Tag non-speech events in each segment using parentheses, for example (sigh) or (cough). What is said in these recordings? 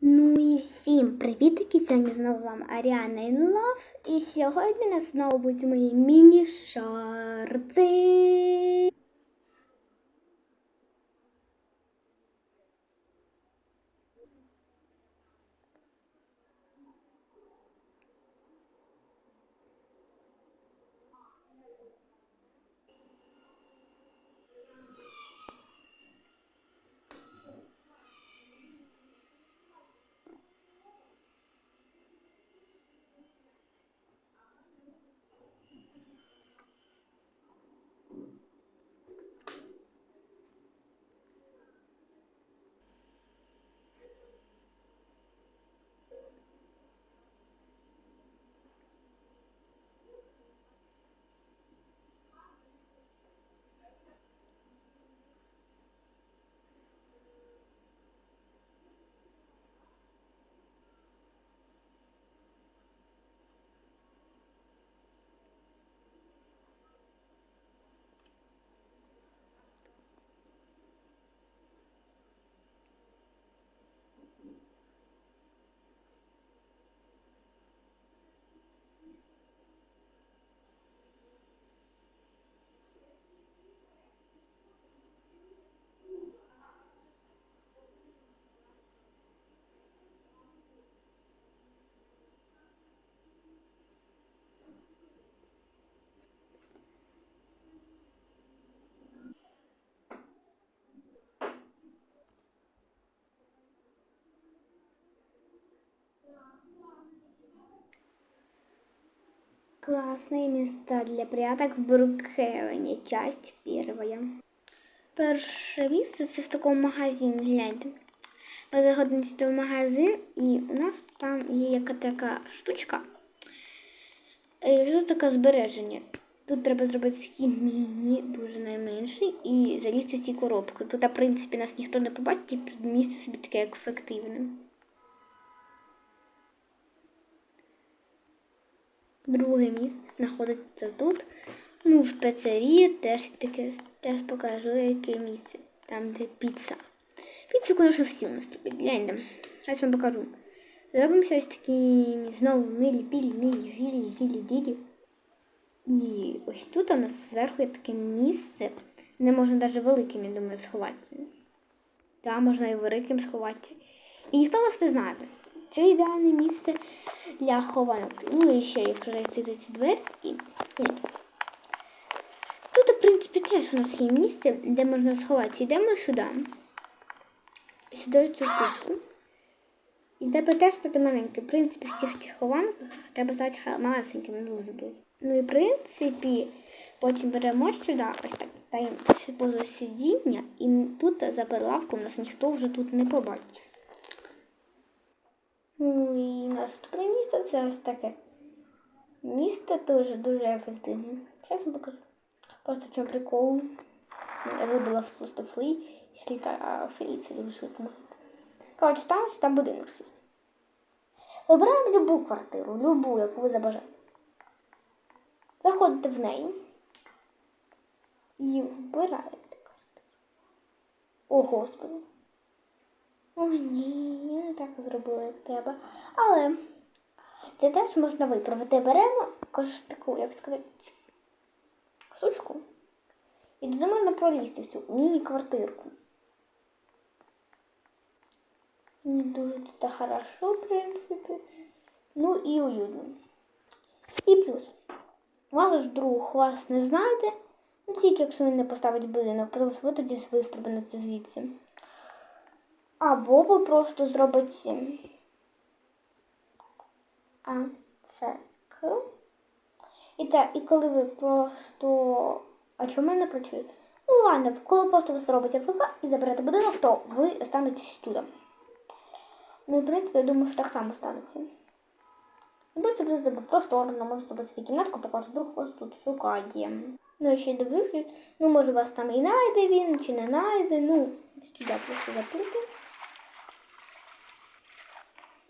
Ну і всім привітки! Сьогодні знову вам Аріана in Love. І сьогодні у нас знову будуть мої міні-шарти. Классные места для пряток в Брукхевені, часть первая. Перше місце це в такому магазині, гляньте. Ми заходимо в магазин, і у нас там є яка така штучка. Е, Що таке збереження? Тут треба зробити такий міні, дуже найменший, і залізти в ці коробки. Тут, в принципі, нас ніхто не побачить, і місце собі таке як ефективне. Друге місце знаходиться тут. Ну, в пиццерії теж таке теж покажу, яке місце. Там, де піца. Піцу, звісно, всі у нас тут. Гляньте. Зараз вам покажу. Зробимо ось такі знову милі, пілі, милі, жилі, жилі, ділі. І ось тут у нас зверху є таке місце, де можна навіть великим, я думаю, сховатися. Так, можна і великим сховати. І ніхто нас не знає. Це ідеальне місце для хованок. Ну і ще, якщо зайти за цю двері і. Ні. Тут, в принципі, теж у нас є місце, де можна сховатися. Йдемо сюди. Сюди цю штучку. І треба теж стати маленьким. В принципі, в цих цих хованках треба стати малесеньким, дуже дуже. Ну і в принципі, потім беремо сюди, ось так ставимо позу сидіння, і тут за прилавком нас ніхто вже тут не побачить. І наступне місце це ось таке. Місце теж дуже ефективне. Зараз вам покажу. Просто чого прикол. Я забула просто флі, якщо та флі це дуже швидко може. Коротше, там там будинок свій. Вибираємо любу квартиру, любу, яку ви забажаєте. Заходите в неї і вбираєте квартиру. О, Господи. О, ні, я не так зробила, як треба. Але це теж можна виправити. Беремо таку, як сказати, штучку. І туди можна пролізти всю міні-квартирку. Не дуже тут хорошо, в принципі. Ну і уютно. І плюс. Ваш друг вас не знайде, ну тільки якщо він не поставить будинок, тому що ви тоді вистрибнете звідси. Або ви просто зробите а, це к. І так, і коли ви просто. А чому не працює? Ну ладно, коли просто ви зробите ФК і заберете будинок, то ви останетесь туди. Ну і в принципі, я думаю, що так само станеться. Ну, просто буде просторно, може собі собі кімнатку покажу, вдруг вас тут шукає. Ну і ще до вихід. Ну, може вас там і найде він, чи не найде. Ну, сюди просто заплити.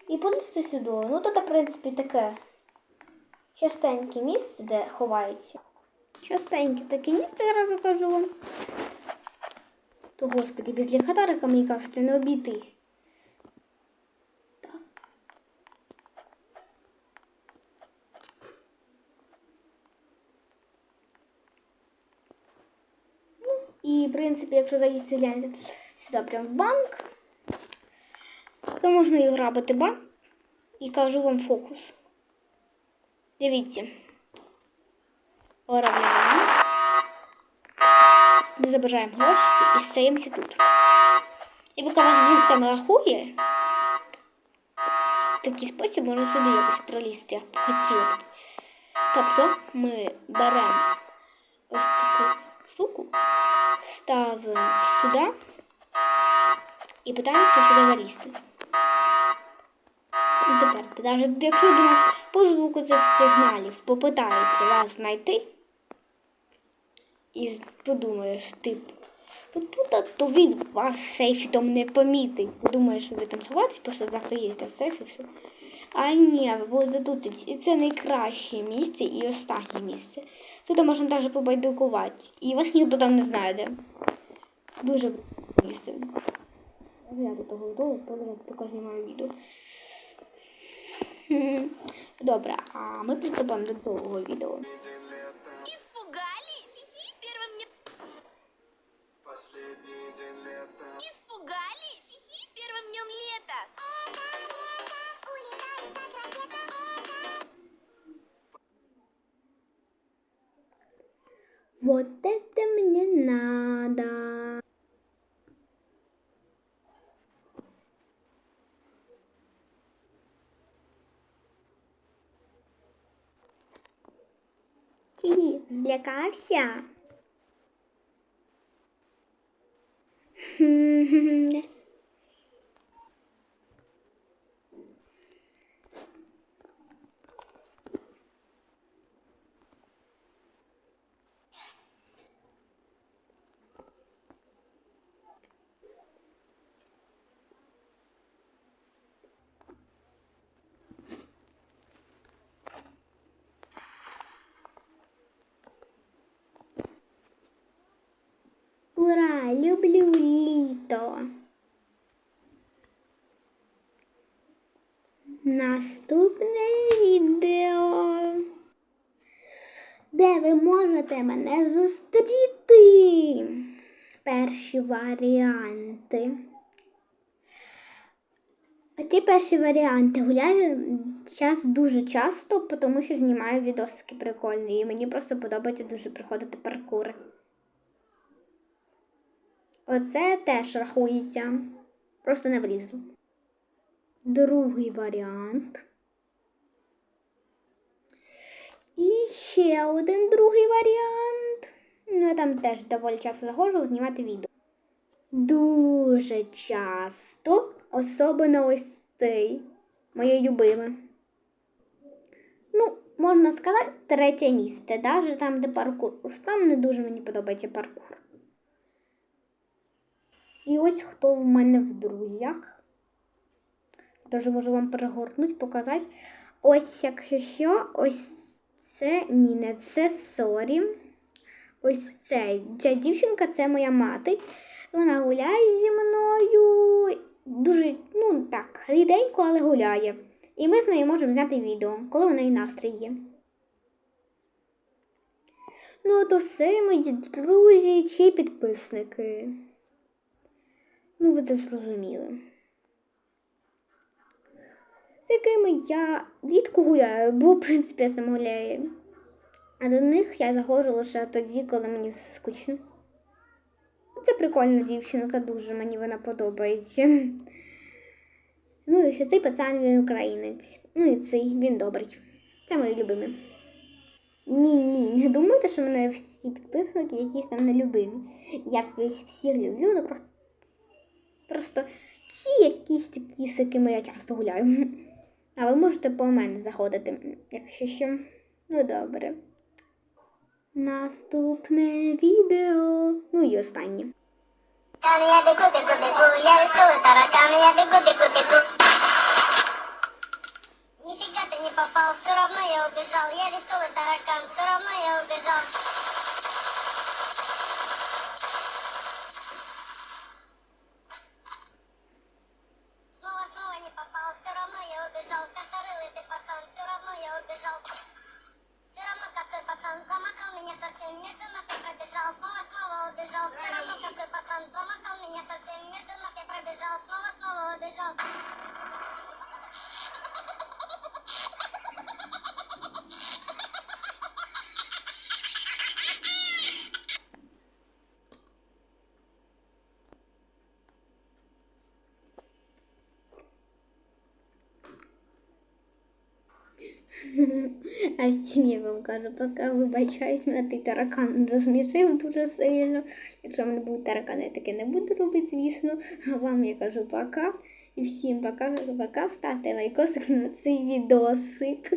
І понести сюди. Ну тут, в принципі, таке частеньке місце, де ховається. Частеньке таке місце, зараз кажу вам. То господи, без ліхтарика, мені кажуть, не обійтись. Ну, і, в принципі, якщо заїсти гляньте сюди прям в банк, то можна і грабити банк. І кажу вам фокус. Дивіться. Оравляємо. Забираємо гроші і стаємо тут. І поки ваш друг там рахує, в такий спосіб можна сюди якось пролізти, як хотіли. Тобто ми беремо ось таку штуку, ставимо сюди і питаємося сюди залізти. Тепер, навіть якщо друг по звуку цих сигналів попитається вас знайти і подумаєш, типу, то він вас в сейфі не помітить. Думає, що ви там сховатись, просто закриєте в сейф і все. А ні, ви будете тут. І це найкраще місце і останнє місце. Тут можна навіть побайдукувати. І вас ніхто там не знайде. Дуже місце. Я до того готова, поки знімаю відео. Хм. Добре, а ми приступаємо до другого відео. Испугались? С первым днем... Последний день лета. Испугались? С первым днем лета. Злякався. (laughs) (laughs) люблю літо. Наступне відео, де ви можете мене зустріти. Перші варіанти. Ці перші варіанти гуляю зараз дуже часто, тому що знімаю відосики прикольні. І мені просто подобається дуже приходити паркури. Оце теж рахується. Просто не влізу. Другий варіант. І ще один другий варіант. Ну, я там теж доволі часто заходжу знімати відео. Дуже часто, особливо ось цей, моє любиме. Ну, можна сказати, третє місце, навіть там, де паркур. Там не дуже мені подобається паркур. І ось хто в мене в друзях. Тож можу вам перегорнути, показати. Ось, якщо що, ось це ні, не це сорі. Ось це. Ця дівчинка це моя мати. Вона гуляє зі мною. Дуже, ну так, ріденько, але гуляє. І ми з нею можемо зняти відео, коли у неї настрій є. Ну, то все, мої друзі чи підписники. Ну, ви це зрозуміли. З якими я рідко гуляю, бо, в принципі, я сама гуляю. А до них я заходжу лише тоді, коли мені скучно. Це прикольна дівчинка, дуже мені вона подобається. Ну і ще цей пацан він українець. Ну і цей він добрий. Це мої любимі. Ні, ні, не думайте, що мене всі підписники якісь там нелюбимі. Я всіх люблю, ну просто Просто ці якісь такі, з якими я часто гуляю. А ви можете по мене заходити, якщо що. Ну добре. Наступне відео. Ну і останнє. Там я бегу, бегу, бегу, я веселый таракан, я бегу, бегу, бегу. Нифига ты не попал, все равно я убежал, я веселый таракан, все равно я убежал. (laughs) А всім я вам кажу, пока вибачаюсь, мене той таракан розмішив дуже сильно. Якщо в мене будуть таракани, я таке не буду робити, звісно. А вам я кажу пока. І всім пока, пока, ставте лайкосик на цей відосик.